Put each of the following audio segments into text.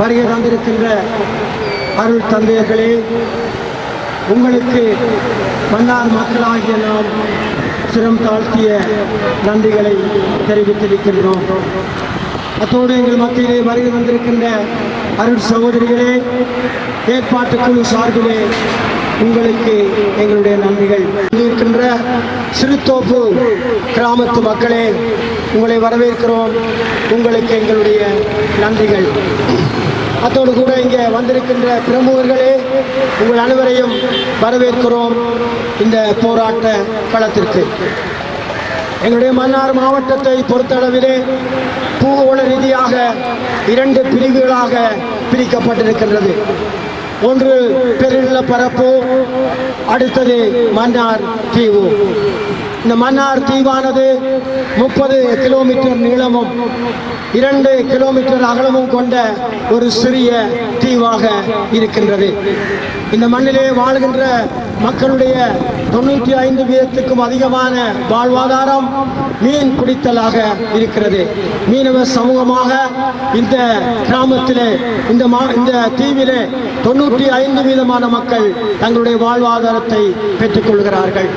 வருகை தந்திருக்கின்ற அருள் தந்தையர்களே உங்களுக்கு மன்னார் மக்களாகிய நாம் சிரம் தாழ்த்திய நன்றிகளை தெரிவித்திருக்கின்றோம். அத்தோடு எங்கள் மத்தியிலே வருகை வந்திருக்கின்ற அருள் சகோதரிகளே ஏற்பாட்டு குழு சார்பிலே உங்களுக்கு எங்களுடைய நன்றிகள். இருக்கின்ற சிறுத்தோப்பு கிராமத்து மக்களே உங்களை வரவேற்கிறோம். உங்களுக்கு எங்களுடைய நன்றிகள். அத்தோடு கூட இங்கே வந்திருக்கின்ற பிரமுகர்களே உங்கள் அனைவரையும் வரவேற்கிறோம் இந்த போராட்ட களத்திற்கு. எங்களுடைய மன்னார் மாவட்டத்தை பொறுத்தளவிலே பூகோள ரீதியாக இரண்டு பிரிவுகளாக பிரிக்கப்பட்டிருக்கின்றது. ஒன்று பெருநில பரப்பு அடுத்தது மன்னார் தீவு. இந்த மன்னார் தீவானது முப்பது கிலோமீட்டர் நீளமும் இரண்டு கிலோமீட்டர் அகலமும் கொண்ட ஒரு சிறிய தீவாக இருக்கின்றது. இந்த மண்ணிலே வாழ்கின்ற மக்களுடைய தொண்ணூற்றி ஐந்து வீதத்துக்கும் அதிகமான வாழ்வாதாரம் மீன் பிடித்தலாக இருக்கிறது. மீனவ சமூகமாக இந்த கிராமத்திலே இந்த மா இந்த தீவிலே தொண்ணூற்றி ஐந்து வீதமான மக்கள் தங்களுடைய வாழ்வாதாரத்தை பெற்றுக்கொள்கிறார்கள்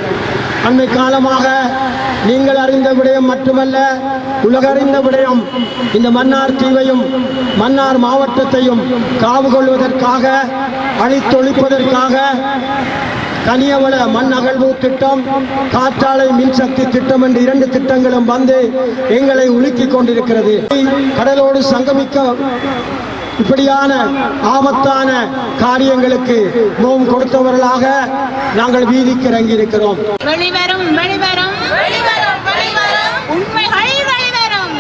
அண்மை காலமாக நீங்கள் அறிந்த விடயம் மட்டுமல்ல உலகறிந்த விடயம் இந்த மன்னார் தீவையும் மன்னார் மாவட்டத்தையும் காவு கொள்வதற்காக அழித்தொழிப்பதற்காக கனியவள மண் அகழ்வு திட்டம் காற்றாலை மின்சக்தி திட்டம் என்று இரண்டு திட்டங்களும் வந்து எங்களை உலுக்கிக் கொண்டிருக்கிறது. கடலோடு சங்கமிக்க இப்படியான ஆபத்தான காரியங்களுக்கு முகம் கொடுத்தவர்களாக நாங்கள் வீதிக்கு இறங்கி இருக்கிறோம் வெளிவரும். வெளிவரும் வெளிவரும். வெளிவரும். உண்மைகள் வெளிவரும்.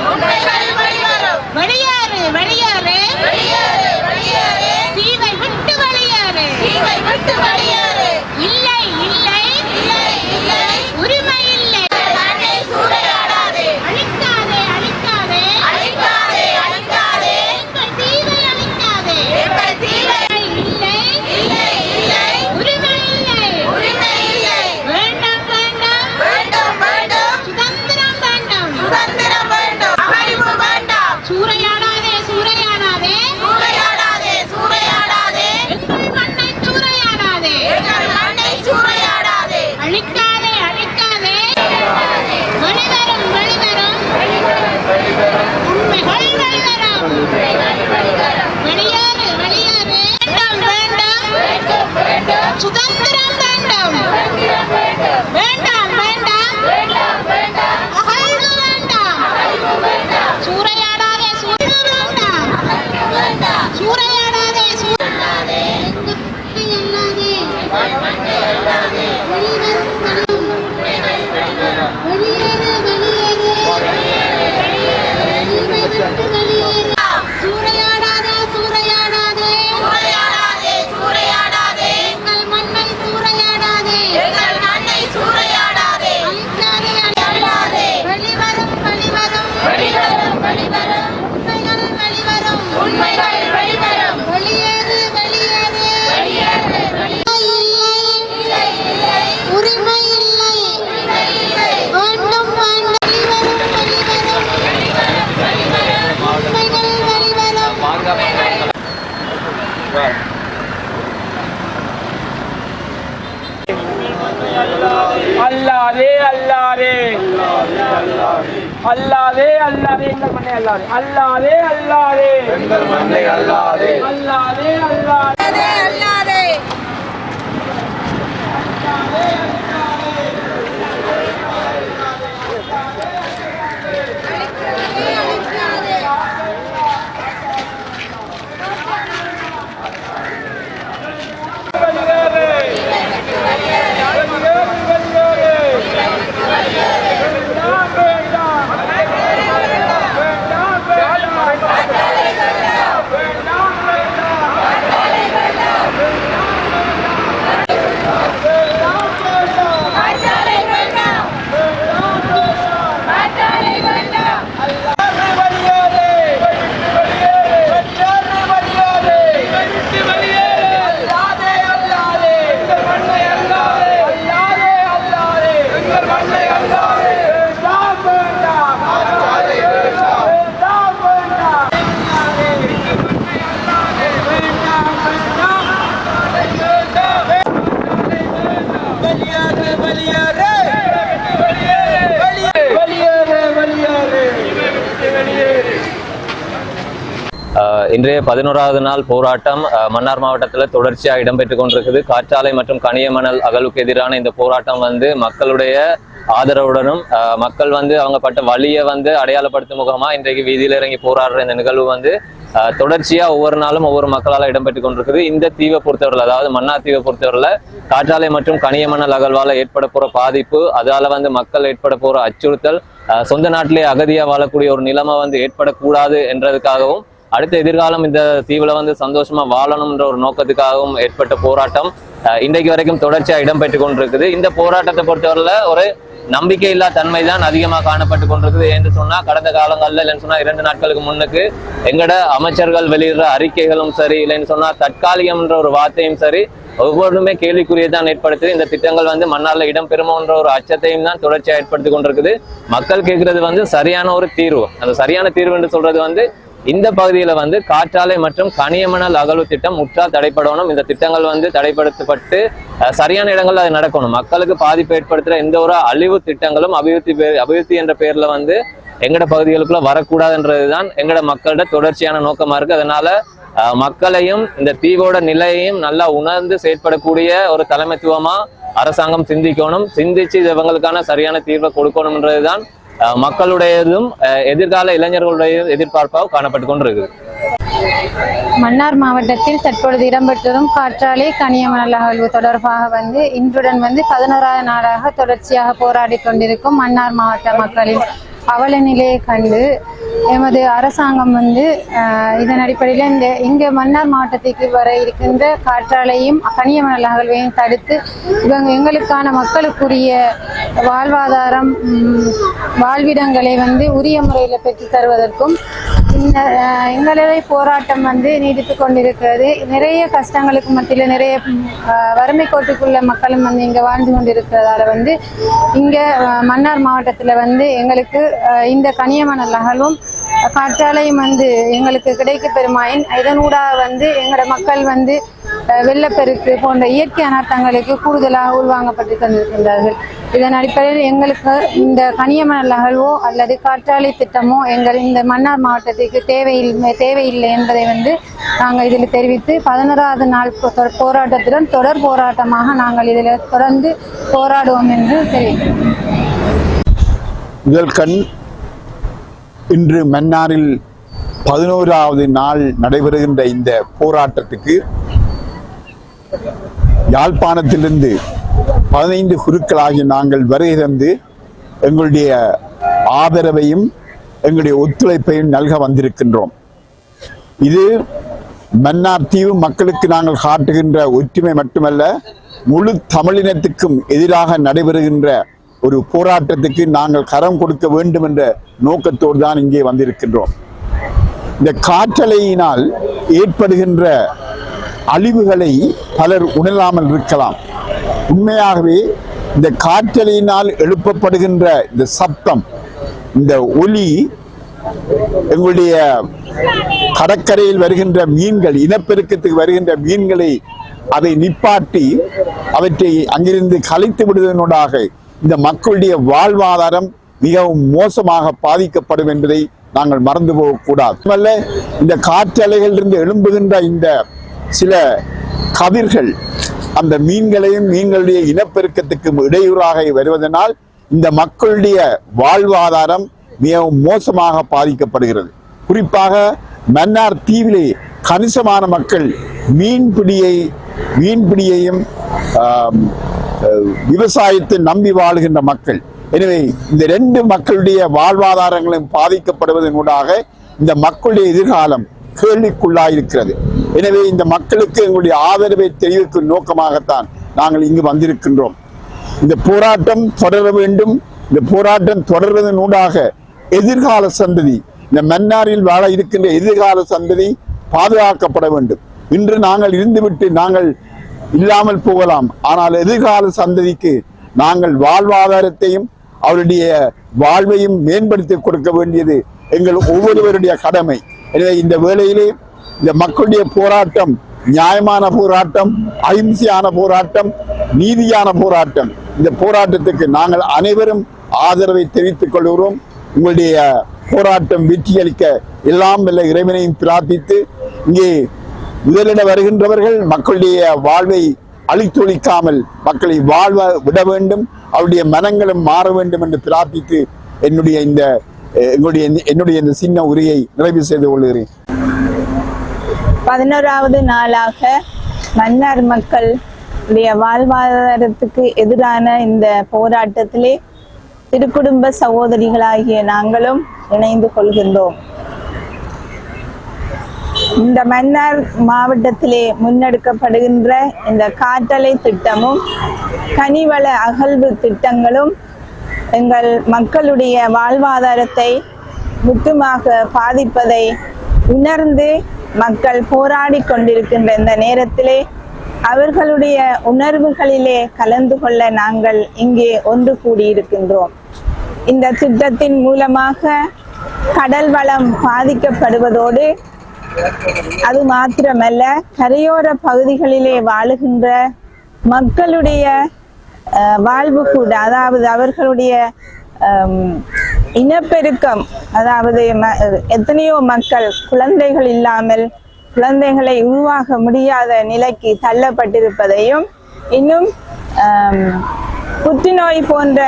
வெளியேறு வெளியேறு. வெளியேறு வெளியேறு. தீவை விட்டு வெளியேறு. தீவை விட்டு வெளியேறு இல்லை இல்லை இல்லை இல்லை உரிமை இல்லை மண்ணை சூறையாடாதே அழிக்காதே அழிக்காதே அழிக்காதே அழிக்காதே எங்கள் தீவை அழிக்காதே எங்கள் தீவை இல்லை இல்லை இல்லை உரிமை இல்லை உரிமை இல்லை வேண்டாம் வேண்டாம் வேண்டும் வேண்டும் சுதந்திரம் வேண்டாம் சுதந்திரம் வேண்டும் அகழ்வு வேண்டாம் சூறையாடாதே சூறையாடாதே சூறையாடாதே சூறையாடாதே எங்கள் மண்ணை சூறையாடாதே எங்கள் மண்ணை சூறையாடாதே அழிக்காதே அழிக்காதே வெளிவரும் வெளிவரும் உண்மைகள் வெளிவரும் வெளியேறு வெளியேறு வேண்டாம் வேண்டாம் வேண்டும் சுதந்திரம் இன்றைய பதினோராவது நாள் போராட்டம் மன்னார் மாவட்டத்தில் தொடர்ச்சியாக இடம்பெற்று கொண்டிருக்குது. காற்றாலை மற்றும் கனியமணல் அகலுக்கு எதிரான இந்த போராட்டம் வந்து மக்களுடைய ஆதரவுடனும் மக்கள் வந்து அவங்க பட்ட வழியை வந்து அடையாளப்படுத்தும் முகமா இன்றைக்கு வீதியில் இறங்கி போராடுற இந்த நிகழ்வு வந்து தொடர்ச்சியா ஒவ்வொரு நாளும் ஒவ்வொரு மக்களால் இடம்பெற்று கொண்டிருக்குது. இந்த தீவை பொறுத்தவரையில் அதாவது மன்னார் தீவை பொறுத்தவரையில் காற்றாலை மற்றும் கனியமணல் அகழ்வால ஏற்பட போற பாதிப்பு அதால வந்து மக்கள் ஏற்பட போற அச்சுறுத்தல் சொந்த நாட்டிலே அகதியா வாழக்கூடிய ஒரு நிலைமை வந்து ஏற்படக்கூடாது என்றதுக்காகவும் அடுத்த எதிர்காலம் இந்த தீவுல வந்து சந்தோஷமா வாழணும்ன்ற ஒரு நோக்கத்துக்காகவும் ஏற்பட்ட போராட்டம் இன்றைக்கு வரைக்கும் தொடர்ச்சியா இடம்பெற்று கொண்டிருக்குது. இந்த போராட்டத்தை பொறுத்தவரையில் ஒரு நம்பிக்கையில்லா தன்மை தான் அதிகமாக காணப்பட்டு கொண்டிருக்குது என்று சொன்னா கடந்த காலங்கள்ல இல்லைன்னு சொன்னா இரண்டு நாட்களுக்கு முன்னுக்கு எங்கட அமைச்சர்கள் வெளியிடுற அறிக்கைகளும் சரி இல்லைன்னு சொன்னா தற்காலிகம்ன்ற ஒரு வார்த்தையும் சரி ஒவ்வொருமே கேள்விக்குரிய தான் ஏற்படுத்துது. இந்த திட்டங்கள் வந்து மன்னார்ல இடம்பெறுமோன்ற ஒரு அச்சத்தையும் தான் தொடர்ச்சியா ஏற்படுத்தி கொண்டிருக்குது. மக்கள் கேட்கறது வந்து சரியான ஒரு தீர்வு. அந்த சரியான தீர்வு என்று சொல்றது வந்து இந்த பகுதியில் வந்து காற்றாலை மற்றும் கனியமணல் அகழ்வு திட்டம் முற்றா தடைப்படணும் இந்த திட்டங்கள் வந்து தடைப்படுத்தப்பட்டு சரியான இடங்களில் அது நடக்கணும். மக்களுக்கு பாதிப்பு ஏற்படுத்துகிற எந்த ஒரு அழிவு திட்டங்களும் அபிவிருத்தி பே- அபிவிருத்தி என்ற பேரில் வந்து எங்களோட பகுதிகளுக்குள்ள வரக்கூடாதுன்றதுதான் எங்களோட மக்களோட தொடர்ச்சியான நோக்கமாக இருக்குது அதனால மக்களையும் இந்த தீவோட நிலையையும் நல்லா உணர்ந்து செயற்படக்கூடிய ஒரு தலைமைத்துவமாக அரசாங்கம் சிந்திக்கணும். சிந்திச்சு இது இவங்களுக்கான சரியான தீர்வை கொடுக்கணும்ன்றது தான் மக்களுடையதும் அஹ், எதிர்கால இளைஞர்களுடைய எதிர்பார்ப்பாக காணப்பட்டு கொண்டிருக்குது மன்னார் மாவட்டத்தில் தற்பொழுது இடம்பெற்றதும் காற்றாலை கனியமணல் அகழ்வு தொடர்பாக வந்து இன்றுடன் வந்து பதினோராவது நாளாக தொடர்ச்சியாக போராடி கொண்டிருக்கும் மன்னார் மாவட்ட மக்களின் அவல நிலையை கண்டு எமது அரசாங்கம் வந்து இதன் அடிப்படையில் இந்த இங்கே மன்னார் மாவட்டத்துக்கு வர இருக்கின்ற காற்றாலையும் கனியமணல் அகழ்வையும் தடுத்து இவங்க எங்களுக்கான மக்களுக்குரிய வாழ்வாதாரம் வாழ்விடங்களை வந்து உரிய முறையில் பெற்று தருவதற்கும் இந்த அஹ், போராட்டம் வந்து நீடித்து கொண்டிருக்கிறது. நிறைய கஷ்டங்களுக்கு மத்தியில் நிறைய வறுமை கோட்டுக்குள்ள மக்களும் வந்து இங்கே வாழ்ந்து கொண்டிருக்கிறதால வந்து இங்கே மன்னார் மாவட்டத்தில் வந்து எங்களுக்கு இந்த கனியமணல் அகலும் காற்றாலையும் வந்து எங்களுக்கு கிடைக்க பெருமாயின் இதனூடாக வந்து எங்களோட மக்கள் வந்து வெள்ளப்பெருக்கு போன்ற இயற்கை அனர்த்தங்களுக்கு கூடுதலாக உள்வாங்கப்பட்டு தந்திருக்கின்றார்கள். இதன் அடிப்படையில் எங்களுக்கு இந்த கனியமணல் அகழ்வோ அல்லது காற்றாலை திட்டமோ எங்கள் இந்த மன்னார் மாவட்டத்திற்கு தேவையில்லை தேவையில்லை என்பதை வந்து நாங்கள் இதில் தெரிவித்து பதினோராவது நாள் போராட்டத்துடன் தொடர் போராட்டமாக நாங்கள் இதில் தொடர்ந்து போராடுவோம் என்று முதல் கண் இன்று மன்னாரில் பதினோராவது நாள் நடைபெறுகின்ற இந்த போராட்டத்துக்கு யாழ்ப்பாணத்திலிருந்து பதினைந்து குருக்களாகிய நாங்கள் வருகை தந்து எங்களுடைய ஆதரவையும் எங்களுடைய ஒத்துழைப்பையும் நல்க வந்திருக்கின்றோம். இது மன்னார் தீவு மக்களுக்கு நாங்கள் காட்டுகின்ற ஒற்றுமை மட்டுமல்ல முழு தமிழினத்துக்கும் எதிராக நடைபெறுகின்ற ஒரு போராட்டத்துக்கு நாங்கள் கரம் கொடுக்க வேண்டும் என்ற நோக்கத்தோடு தான் இங்கே வந்திருக்கின்றோம். இந்த காற்றலையினால் ஏற்படுகின்ற அழிவுகளை பலர் உணராமல் இருக்கலாம். உண்மையாகவே இந்த காற்றலையினால் எழுப்பப்படுகின்ற இந்த சத்தம் இந்த ஒலி எங்களுடைய கடற்கரையில் வருகின்ற மீன்கள் இனப்பெருக்கத்துக்கு வருகின்ற மீன்களை அதை நிப்பாட்டி அவற்றை அங்கிருந்து கலைத்து விடுவதனூடாக இந்த மக்களுடைய வாழ்வாதாரம் மிகவும் மோசமாக பாதிக்கப்படும் என்பதை நாங்கள் மறந்து போகக்கூடாது. இந்த காற்றலைகளிலிருந்து எழும்புகின்ற இந்த சில கதிர்கள் அந்த மீன்களையும் மீன்களுடைய இனப்பெருக்கத்துக்கும் இடையூறாக வருவதனால் இந்த மக்களுடைய வாழ்வாதாரம் மிகவும் மோசமாக பாதிக்கப்படுகிறது. குறிப்பாக மன்னார் தீவிலே கணிசமான மக்கள் மீன்பிடியை மீன்பிடியையும் விவசாயத்தை நம்பி வாழுகின்ற மக்கள். எனவே இந்த ரெண்டு மக்களுடைய வாழ்வாதாரங்களும் பாதிக்கப்படுவதனூடாக இந்த மக்களுடைய எதிர்காலம் கேள்விக்குள்ளாயிருக்கிறது. எனவே இந்த மக்களுக்கு எங்களுடைய ஆதரவை தெரிவிக்கும் நோக்கமாகத்தான் நாங்கள் இங்கு வந்திருக்கின்றோம். இந்த போராட்டம் தொடர வேண்டும். இந்த போராட்டம் தொடர்வதனூடாக எதிர்கால சந்ததி இந்த மன்னாரில் வாழ இருக்கின்ற எதிர்கால சந்ததி பாதுகாக்கப்பட வேண்டும். இன்று நாங்கள் இருந்துவிட்டு நாங்கள் இல்லாமல் போகலாம். ஆனால் எதிர்கால சந்ததிக்கு நாங்கள் வாழ்வாதாரத்தையும் அவருடைய வாழ்வையும் மேம்படுத்தி கொடுக்க வேண்டியது எங்கள் ஒவ்வொருவருடைய கடமை. எனவே இந்த வேளையிலே இந்த மக்களுடைய போராட்டம் நியாயமான போராட்டம் அஹிம்சையான போராட்டம் நீதியான போராட்டம். இந்த போராட்டத்துக்கு நாங்கள் அனைவரும் ஆதரவை தெரிவித்துக் கொள்கிறோம். உங்களுடைய போராட்டம் வெற்றியளிக்க எல்லாம் இல்லை இறைவனையும் பிரார்த்தித்து இங்கே முதலிட வருகின்றவர்கள் மக்களுடைய வாழ்வை அழித்தொழிக்காமல் மக்களை வாழ்வ விட வேண்டும் அவருடைய மனங்களும் மாற வேண்டும் என்று பிரார்த்தித்து என்னுடைய இந்த எங்களுடைய என்னுடைய இந்த சின்ன உரையை நிறைவு செய்து கொள்கிறேன். பதினோராவது நாளாக மன்னார் மக்களுடைய வாழ்வாதாரத்துக்கு எதிரான இந்த போராட்டத்திலே திருக்குடும்ப சகோதரிகளாகிய நாங்களும் இணைந்து கொள்கின்றோம். இந்த மன்னார் மாவட்டத்திலே முன்னெடுக்கப்படுகின்ற இந்த காற்றலை திட்டமும் கனிவள அகழ்வு திட்டங்களும் எங்கள் மக்களுடைய வாழ்வாதாரத்தை முற்றுமாக பாதிப்பதை உணர்ந்து மக்கள் போராடி கொண்டிருக்கின்ற இந்த நேரத்திலே அவர்களுடைய உணர்வுகளிலே கலந்து கொள்ள நாங்கள் இங்கே ஒன்று கூடியிருக்கின்றோம். இந்த திட்டத்தின் மூலமாக கடல் வளம் பாதிக்கப்படுவதோடு அது மாத்திரமல்ல கரையோர பகுதிகளிலே வாழுகின்ற மக்களுடைய அஹ், வாழ்வு கூட அதாவது அவர்களுடைய இனப்பெருக்கம் அதாவது ம- எத்தனையோ மக்கள் குழந்தைகள் இல்லாமல் குழந்தைகளை உருவாக முடியாத நிலைக்கு தள்ளப்பட்டிருப்பதையும் இன்னும் புற்றுநோய் போன்ற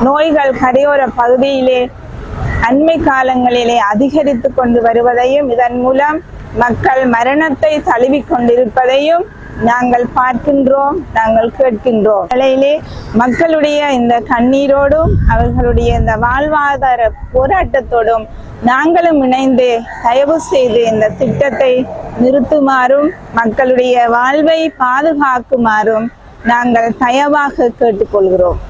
நோய்கள் கரையோர பகுதியிலே அண்மை காலங்களிலே அதிகரித்து கொண்டு வருவதையும் இதன் மூலம் மக்கள் மரணத்தை தழுவிக் கொண்டிருப்பதையும் நாங்கள் பார்க்கின்றோம் நாங்கள் கேட்கின்றோம். நிலையிலே மக்களுடைய இந்த கண்ணீரோடும் அவர்களுடைய இந்த வாழ்வாதார போராட்டத்தோடும் நாங்களும் இணைந்து தயவு செய்து இந்த திட்டத்தை நிறுத்துமாறும் மக்களுடைய வாழ்வை பாதுகாக்குமாறும் நாங்கள் தயவாக கேட்டுக்கொள்கிறோம்.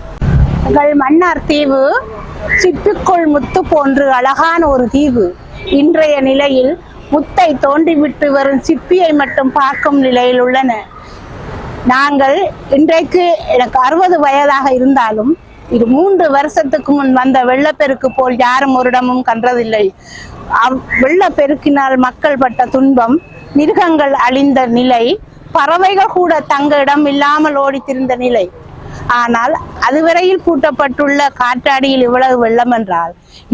எங்கள் மன்னார் தீவு சிப்பிக்குள் முத்து போன்று அழகான ஒரு தீவு. இன்றைய நிலையில் முத்தை தோண்டிவிட்டு வரும் சிப்பியை மட்டும் பார்க்கும் நிலையில் உள்ளன. நாங்கள் இன்றைக்கு எனக்கு அறுபது வயதாக இருந்தாலும் இது மூன்று வருஷத்துக்கு முன் வந்த வெள்ளப்பெருக்கு போல் யாரும் ஒரு இடமும் கண்டதில்லை. வெள்ளப்பெருக்கினால் மக்கள் பட்ட துன்பம் மிருகங்கள் அழிந்த நிலை பறவைகள் கூட தங்க இடம் இல்லாமல் ஓடித்திருந்த நிலை. ஆனால் அதுவரையில் பூட்டப்பட்டுள்ள காற்றாடியில் இவ்வளவு வெள்ளம் என்றால்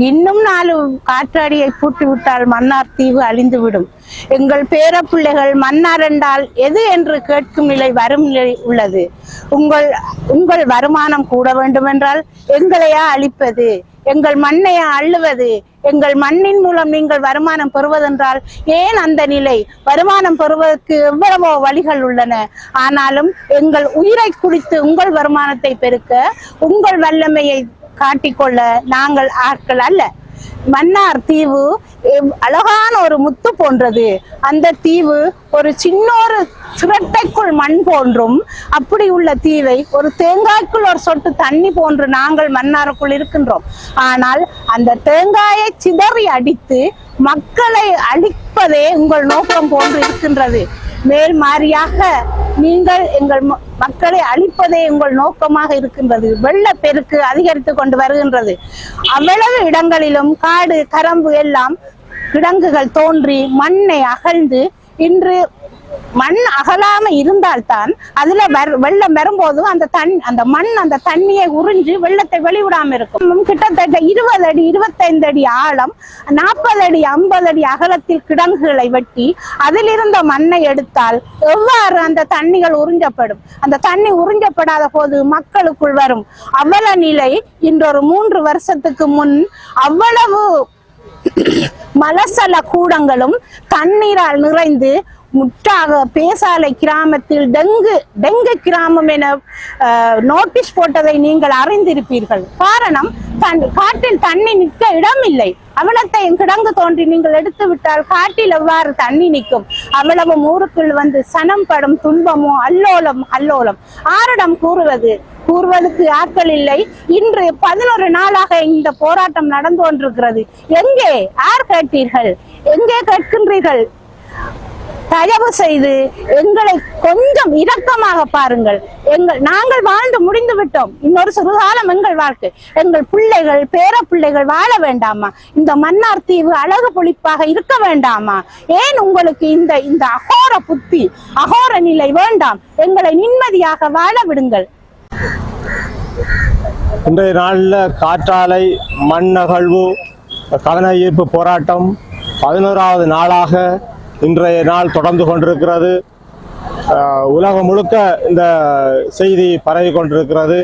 இன்னும் நாலு காற்றாடியை பூட்டிவிட்டால் மன்னார் தீவு அழிந்துவிடும். எங்கள் பேரப்பிள்ளைகள் மன்னார் என்றால் எது என்று கேட்கும் நிலை வரும் நிலை உள்ளது. உங்கள் உங்கள் வருமானம் கூட வேண்டுமென்றால் எங்களையா அழிப்பது? எங்கள் மண்ணை அள்ளுவது எங்கள் மண்ணின் மூலம் நீங்கள் வருமானம் பெறுவதென்றால் ஏன் அந்த நிலை? வருமானம் பெறுவதற்கு எவ்வளவோ வழிகள் உள்ளன. ஆனாலும் எங்கள் உயிரை குடித்து உங்கள் வருமானத்தை பெருக்க உங்கள் வல்லமையை காட்டிக்கொள்ள நாங்கள் ஆட்கள் அல்ல. மன்னார் தீவு எவ்- அழகான ஒரு முத்து போன்றது. அந்த தீவு ஒரு சின்னொரு சிரட்டைக்குள் மண் போன்றும் அப்படி உள்ள தீவை ஒரு தேங்காய்க்குள் ஒரு சொட்டு தண்ணி போன்று நாங்கள் மன்னாருக்குள் இருக்கின்றோம். ஆனால் அந்த தேங்காயை சிதறி அடித்து மக்களை அழிப்பதே உங்கள் நோக்கம் போன்று இருக்கின்றது. மேல் மாறியாக நீங்கள் எங்கள் ம- மக்களை அழிப்பதே உங்கள் நோக்கமாக இருக்கின்றது. வெள்ளப்பெருக்கு அதிகரித்து கொண்டு வருகின்றது. அவ்வளவு இடங்களிலும் காடு கரம்பு எல்லாம் கிடங்குகள் தோன்றி மண்ணை அகழ்ந்து இன்று மண் அகலாம இருந்தால்தான் அதுல வெள்ளம் வரும்போது அந்த தண் அந்த மண் அந்த தண்ணியை உறிஞ்சு வெள்ளத்தை வெளிவிடாம இருக்கும். கிட்டத்தட்ட இருபது அடி இருபத்தைந்து அடி ஆழம் நாற்பது அடி ஐம்பது அடி அகலத்தில் கிடங்குகளை வெட்டி அதில் இருந்த மண்ணை எடுத்தால் எவ்வாறு அந்த தண்ணிகள் உறிஞ்சப்படும்? அந்த தண்ணி உறிஞ்சப்படாத போது மக்களுக்குள் வரும் அவல நிலை இன்றொரு மூன்று வருஷத்துக்கு முன் அவ்வளவு மலசல கூடங்களும் தண்ணீரால் நிறைந்து முற்றாக பேசாலை கிராமத்தில் டெங்கு டெங்கு கிராமம் என அஹ், நோட்டீஸ் போட்டதை நீங்கள் அறிந்திருப்பீர்கள். காரணம் தன் காட்டில் தண்ணி நிற்க இடமில்லை. அவலத்தையும் கிடங்கு தோன்றி நீங்கள் எடுத்து விட்டால் காட்டில் எவ்வாறு தண்ணி நிற்கும்? அவ்வளவும் ஊருக்குள் வந்து சனம் படும் துன்பமோ? அல்லோலம் அல்லோலம். ஆரிடம் கூறுவது கூறுவதற்கு ஆட்கள் இல்லை. இன்று பதினொரு நாளாக இந்த போராட்டம் நடந்து கொண்டிருக்கிறது. எங்கே? யார் கேட்டீர்கள்? எங்கே கேட்கின்றீர்கள்? தயவு செய்து எங்களை கொஞ்சம் இரக்கமாக பாருங்கள். எங்கள் நாங்கள் வாழ்ந்து முடிந்து விட்டோம். இன்னொரு சிறுகாலம் எங்கள் வாழ்க்கை. எங்கள் பிள்ளைகள் பேர பிள்ளைகள் வாழ வேண்டாமா? இந்த மன்னார் தீவு அழகு பொழிப்பாக இருக்க வேண்டாமா? ஏன் உங்களுக்கு இந்த இந்த அகோர புத்தி அகோர நிலை வேண்டாம்? எங்களை நிம்மதியாக வாழ விடுங்கள். இன்றைய நாளில் காற்றாலை மண் அகழ்வு கவன ஈர்ப்பு போராட்டம் பதினோராவது நாளாக இன்றைய நாள் தொடர்ந்து கொண்டிருக்கிறது. உலகம் முழுக்க இந்த செய்தி பரவி கொண்டிருக்கிறது.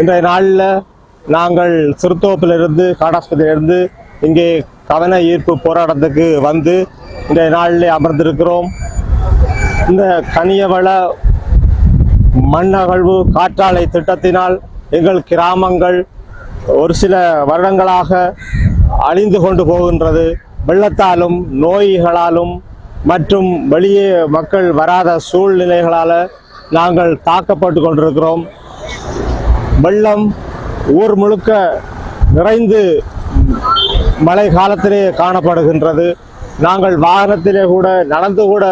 இன்றைய நாளில் நாங்கள் சிறுத்தோப்பிலிருந்து காடாஸ்பத்திரியிலிருந்து இங்கே கவன ஈர்ப்பு போராட்டத்துக்கு வந்து இன்றைய நாளில் அமர்ந்திருக்கிறோம். இந்த கனியவள மண்ணகழ்வு காற்றாலை திட்டத்தினால் எங்கள் கிராமங்கள் ஒரு சில வருடங்களாக அழிந்து கொண்டு போகின்றது. வெள்ளத்தாலும் நோய்களாலும் மற்றும் வெளியே மக்கள் வராத சூழ்நிலைகளால் நாங்கள் தாக்கப்பட்டு கொண்டிருக்கிறோம். வெள்ளம் ஊர் முழுக்க நிறைந்து மழை காலத்திலே காணப்படுகின்றது. நாங்கள் வாகனத்திலே கூட நடந்து கூட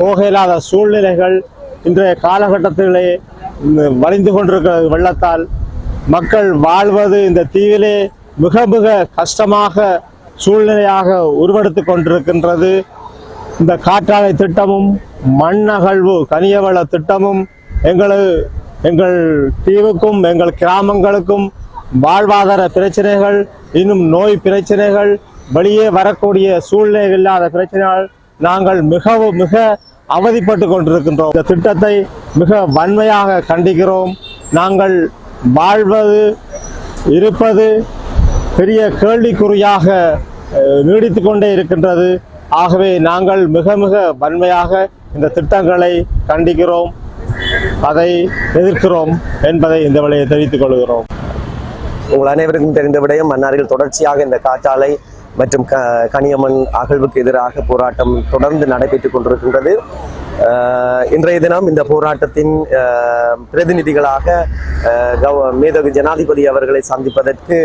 போக இல்லாத சூழ்நிலைகள் இன்றைய காலகட்டத்திலே வலிந்து வழிந்து கொண்டிருக்கிற வெள்ளத்தால். மக்கள் வாழ்வது இந்த தீவிலே மிக மிக கஷ்டமாக சூழ்நிலையாக உருவெடுத்து கொண்டிருக்கின்றது. இந்த காற்றாலை திட்டமும் மண்ணகழ்வு கனியவள திட்டமும் எங்களது எங்கள் தீவுக்கும் எங்கள் கிராமங்களுக்கும் வாழ்வாதார பிரச்சனைகள் இன்னும் நோய் பிரச்சனைகள் வெளியே வரக்கூடிய சூழ்நிலை இல்லாத பிரச்சனைகள் நாங்கள் மிகவும் மிக அவதிப்பட்டு கொண்டிருக்கின்றோம். இந்த திட்டத்தை மிக வன்மையாக கண்டிக்கிறோம். நாங்கள் வாழ்வது இருப்பது பெரிய கேள்விக்குறியாக நீடித்து கொண்டே இருக்கின்றது. ஆகவே நாங்கள் மிக மிக வன்மையாக இந்த திட்டங்களை கண்டிக்கிறோம் அதை எதிர்க்கிறோம் என்பதை இந்த வழியை தெரிவித்துக் கொள்கிறோம். உங்கள் அனைவருக்கும் தெரிந்த விடயம் மன்னார்கள் தொடர்ச்சியாக இந்த காற்றாலை மற்றும் க கனியம்மன் அகழ்வுக்கு எதிராக போராட்டம் தொடர்ந்து நடைபெற்றுக் கொண்டிருக்கின்றது. இன்றைய தினம் இந்த போராட்டத்தின் பிரதிநிதிகளாக கவ- மேதகு ஜனாதிபதி அவர்களை சந்திப்பதற்கு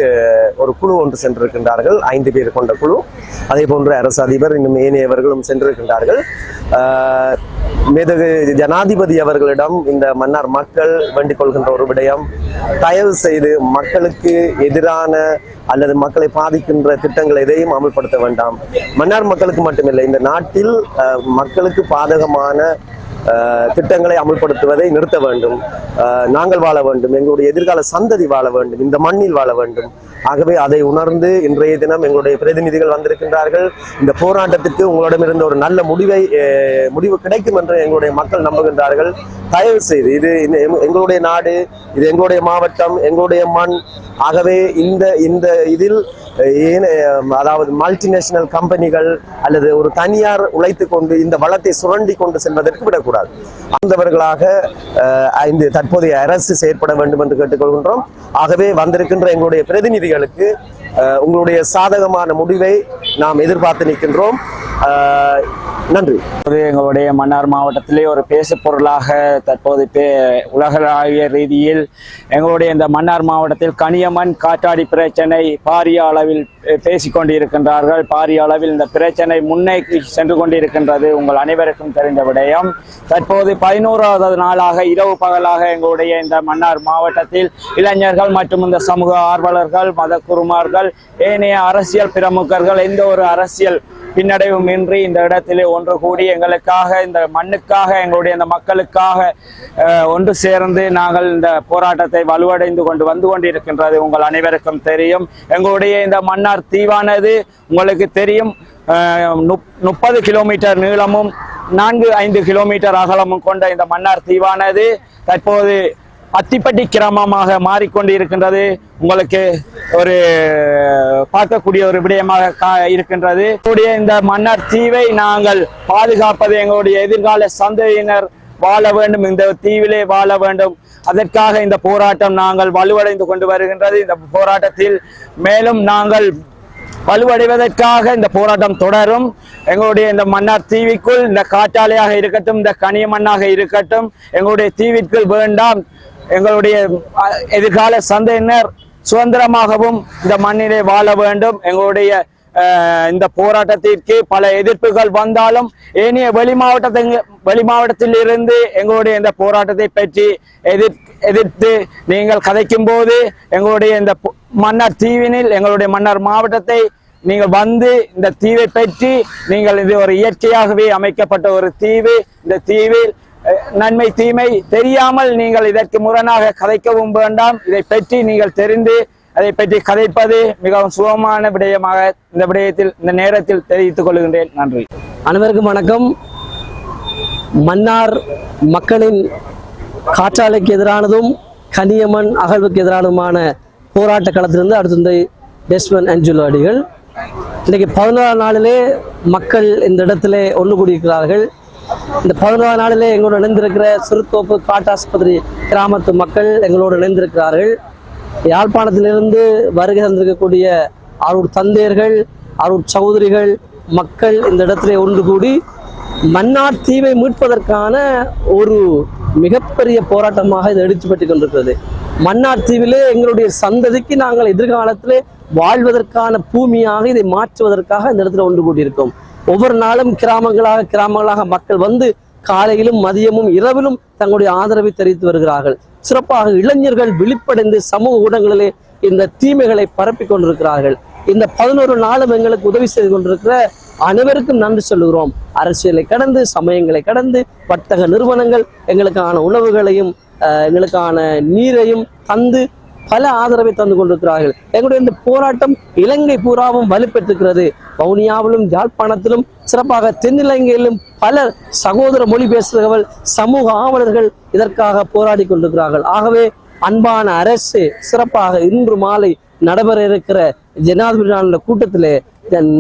ஒரு குழு ஒன்று சென்றிருக்கின்றார்கள். ஐந்து பேர் கொண்ட குழு. அதே போன்று அரசு அதிபர் இன்னும் ஏனையவர்களும் சென்றிருக்கின்றார்கள். மேதகு ஜனாதிபதி அவர்களிடம் இந்த மன்னார் மக்கள் வேண்டிக் கொள்கின்ற ஒரு விடயம் தயவு செய்து மக்களுக்கு எதிரான அல்லது மக்களை பாதிக்கின்ற திட்டங்கள் எதையும் அமல்படுத்த வேண்டாம். மன்னார் மக்களுக்கு மட்டுமில்லை இந்த நாட்டில் மக்களுக்கு பாதகமான திட்டங்களை அமல்படுத்துவதை நிறுத்த வேண்டும். நாங்கள் வாழ வேண்டும் எங்களுடைய எதிர்கால சந்ததி வாழ வேண்டும் இந்த மண்ணில் வாழ வேண்டும். ஆகவே அதை உணர்ந்து இன்றைய தினம் எங்களுடைய பிரதிநிதிகள் வந்திருக்கின்றார்கள். இந்த போராட்டத்திற்கு உங்களிடமிருந்து ஒரு நல்ல முடிவை முடிவு கிடைக்கும் என்று எங்களுடைய மக்கள் நம்புகின்றார்கள். தயவு செய்து இது எங்களுடைய நாடு இது எங்களுடைய மாவட்டம் எங்களுடைய மண். ஆகவே இந்த இந்த இதில் அதாவது மல்டிநேஷனல் கம்பெனிகள் அல்லது ஒரு தனியார் உழைத்து கொண்டு இந்த வளத்தை சுரண்டி கொண்டு செல்வதற்கு விடக்கூடாது. அந்தவர்களாக இந்த தற்போதைய அரசு செயற்பட வேண்டும் என்று கேட்டுக்கொள்கின்றோம். ஆகவே வந்திருக்கின்ற எங்களுடைய பிரதிநிதிகளுக்கு உங்களுடைய சாதகமான முடிவை நாம் எதிர்பார்த்து நிற்கின்றோம். நன்றி. எங்களுடைய மன்னார் மாவட்டத்திலே ஒரு பேசு பொருளாக தற்போது பே உலகளாவிய ரீதியில் எங்களுடைய இந்த மன்னார் மாவட்டத்தில் கனியமண் காற்றாடி பிரச்சனை பாரிய அளவில் பேசிக் கொண்டிருக்கின்றார்கள் பாரிய அளவில் இந்த பிரச்சனை முன்னேறி சென்று கொண்டிருக்கின்றது. உங்கள் அனைவருக்கும் தெரிந்த விடயம். தற்போது பதினோராவது நாளாக இரவு பகலாக எங்களுடைய இந்த மன்னார் மாவட்டத்தில் இளைஞர்கள் மற்றும் இந்த சமூக ஆர்வலர்கள் மத குருமார்கள் ஏனைய அரசியல் பிரமுகர்கள் எந்த ஒரு அரசியல் பின்னடைவும் இன்றி இந்த இடத்திலே ஒன்று கூடி எங்களுக்காக இந்த மண்ணுக்காக எங்களுடைய இந்த மக்களுக்காக ஒன்று சேர்ந்து நாங்கள் இந்த போராட்டத்தை வலுவடைந்து கொண்டு வந்து கொண்டிருக்கின்றது. உங்கள் அனைவருக்கும் தெரியும். எங்களுடைய இந்த மன்னார் தீவானது உங்களுக்கு தெரியும். முப்பது கிலோமீட்டர் நீளமும் நான்கு ஐந்து கிலோமீட்டர் அகலமும் கொண்ட இந்த மன்னார் தீவானது தற்போது அத்திப்பட்டி கிராமமாக மாறிக்கொண்டிருக்கின்றது. உங்களுக்கு ஒரு பார்க்கக்கூடிய ஒரு விடயமாக கா- இருக்கின்றது. இந்த மன்னர் தீவை நாங்கள் பாதுகாப்பது எங்களுடைய எதிர்கால சந்ததியினர் வாழ வேண்டும். இந்த தீவிலே வாழ வேண்டும். அதற்காக இந்த போராட்டம் நாங்கள் வலுவடைந்து கொண்டு வருகின்றது. இந்த போராட்டத்தில் மேலும் நாங்கள் வலுவடைவதற்காக இந்த போராட்டம் தொடரும். எங்களுடைய இந்த மன்னார் தீவிக்குள் இந்த காற்றாலையாக இருக்கட்டும் இந்த கனிய மண்ணாக இருக்கட்டும் எங்களுடைய தீவிற்குள் வேண்டாம். எங்களுடைய எதிர்கால சந்தையினர் சுதந்திரமாகவும் இந்த மண்ணிலே வாழ வேண்டும். எங்களுடைய இந்த போராட்டத்திற்கு பல எதிர்ப்புகள் வந்தாலும் ஏனைய வெளி மாவட்டத்தை வெளி மாவட்டத்தில் இருந்து எங்களுடைய இந்த போராட்டத்தை பற்றி எதிர் எதிர்த்து நீங்கள் கதைக்கும் போது எங்களுடைய இந்த மன்னர் தீவினில் எங்களுடைய மன்னர் மாவட்டத்தை நீங்கள் வந்து இந்த தீவை பற்றி நீங்கள் இது ஒரு இயற்கையாகவே அமைக்கப்பட்ட ஒரு தீவு. இந்த தீவில் நன்மை தீமை தெரியாமல் நீங்கள் இதற்கு முரணாக கதைக்கவும் வேண்டாம். இதை பற்றி நீங்கள் தெரிந்து அதை பற்றி கதைப்பது மிகவும் சுகமான விடயமாக இந்த விடயத்தில் இந்த நேரத்தில் தெரிவித்துக் கொள்கின்றேன். நன்றி. அனைவருக்கும் வணக்கம். மன்னார் மக்களின் காற்றாலைக்கு எதிரானதும் கனியம்மன் அகழ்வுக்கு எதிரானதுமான போராட்ட களத்திலிருந்து அடுத்த டெஸ்மன் அஞ்சுலோ அடிகள். இன்றைக்கு பதினோராம் நாளிலே மக்கள் இந்த இடத்திலே ஒன்று கூடியிருக்கிறார்கள். இந்த பதினாறு நாளிலே எங்களோடு இணைந்திருக்கிற சிறுத்தோப்பு காட்டாஸ்பத்திரி கிராமத்து மக்கள் எங்களோடு இணைந்திருக்கிறார்கள். யாழ்ப்பாணத்திலிருந்து வருகை தந்திருக்கக்கூடிய அவருடைய தந்தையர்கள் அவருடைய சகோதரிகள் மக்கள் இந்த இடத்திலே ஒன்று கூடி மன்னார் தீவை மீட்பதற்கான ஒரு மிகப்பெரிய போராட்டமாக இது எடுத்துப்பட்டு கொண்டிருக்கிறது. மன்னார் தீவிலே எங்களுடைய சந்ததிக்கு நாங்கள் எதிர்காலத்திலே வாழ்வதற்கான பூமியாக இதை மாற்றுவதற்காக இந்த இடத்துல ஒன்று கூடியிருக்கோம். ஒவ்வொரு நாளும் கிராமங்களாக கிராமங்களாக மக்கள் வந்து காலையிலும் மதியமும் இரவிலும் தங்களுடைய ஆதரவை தெரிவித்து வருகிறார்கள். சிறப்பாக இளைஞர்கள் விழிப்படைந்து சமூக ஊடகங்களிலே இந்த தீமைகளை பரப்பி கொண்டிருக்கிறார்கள். இந்த பதினோரு நாளும் எங்களுக்கு உதவி செய்து கொண்டிருக்கிற அனைவருக்கும் நன்றி சொல்லுகிறோம். அரசியலை கடந்து சமயங்களை கடந்து வர்த்தக நிறுவனங்கள் எங்களுக்கான உணவுகளையும் அஹ், எங்களுக்கான நீரையும் தந்து பல ஆதரவை தந்து கொண்டிருக்கிறார்கள். எங்களுடைய இந்த போராட்டம் இலங்கை பூராவும் வலுப்பெற்றிருக்கிறது. வவுனியாவிலும் யாழ்ப்பாணத்திலும் சிறப்பாக தென்னிலங்கையிலும் பல சகோதர மொழி பேசுகிறவர்கள் சமூக ஆவலர்கள் இதற்காக போராடி கொண்டிருக்கிறார்கள். ஆகவே அன்பான அரசு சிறப்பாக இன்று மாலை நடைபெற இருக்கிற ஜனாதிபதி நாளின் கூட்டத்திலே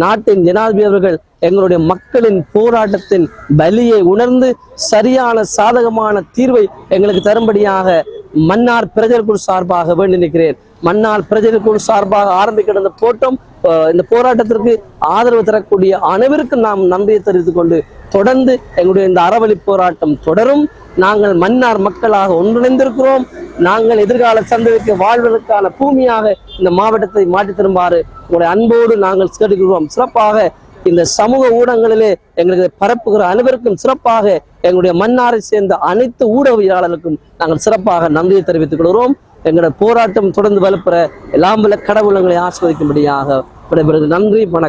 நாட்டின் ஜனாதிபதி அவர்கள் எங்களுடைய மக்களின் போராட்டத்தின் பலியை உணர்ந்து சரியான சாதகமான தீர்வை எங்களுக்கு தரும்படியாக மன்னார் பிரஜர் குழு சார்பாக வேண்டி நிற்கிறேன். மன்னார் பிரஜர் குழு சார்பாக ஆரம்பிக்கிற இந்த போட்டம் இந்த போராட்டத்திற்கு ஆதரவு தரக்கூடிய அனைவருக்கும் நாம் நன்றியை தெரிவித்துக் கொண்டு தொடர்ந்து எங்களுடைய இந்த அறவழி போராட்டம் தொடரும். நாங்கள் மன்னார் மக்களாக ஒன்றிணைந்திருக்கிறோம். நாங்கள் எதிர்கால சந்ததிக்கு வாழ்வதற்கான பூமியாக இந்த மாவட்டத்தை மாற்றி தருமாறு உங்களுடைய அன்போடு நாங்கள் கேட்டுக்கிறோம் சிறப்பாக இந்த சமூக ஊடகங்களிலே எங்களுக்கு பரப்புகிற அனைவருக்கும் சிறப்பாக எங்களுடைய மன்னாரை சேர்ந்த அனைத்து ஊடகவியலாளர்களுக்கும் நாங்கள் சிறப்பாக நன்றியை தெரிவித்துக் கொள்கிறோம். எங்களோட போராட்டம் தொடர்ந்து வலுப்புற எல்லாம் வல்ல கடவுளங்களை ஆஸ்வதிக்கும்படியாக விடைபெறுகிறது நன்றி வணக்கம்.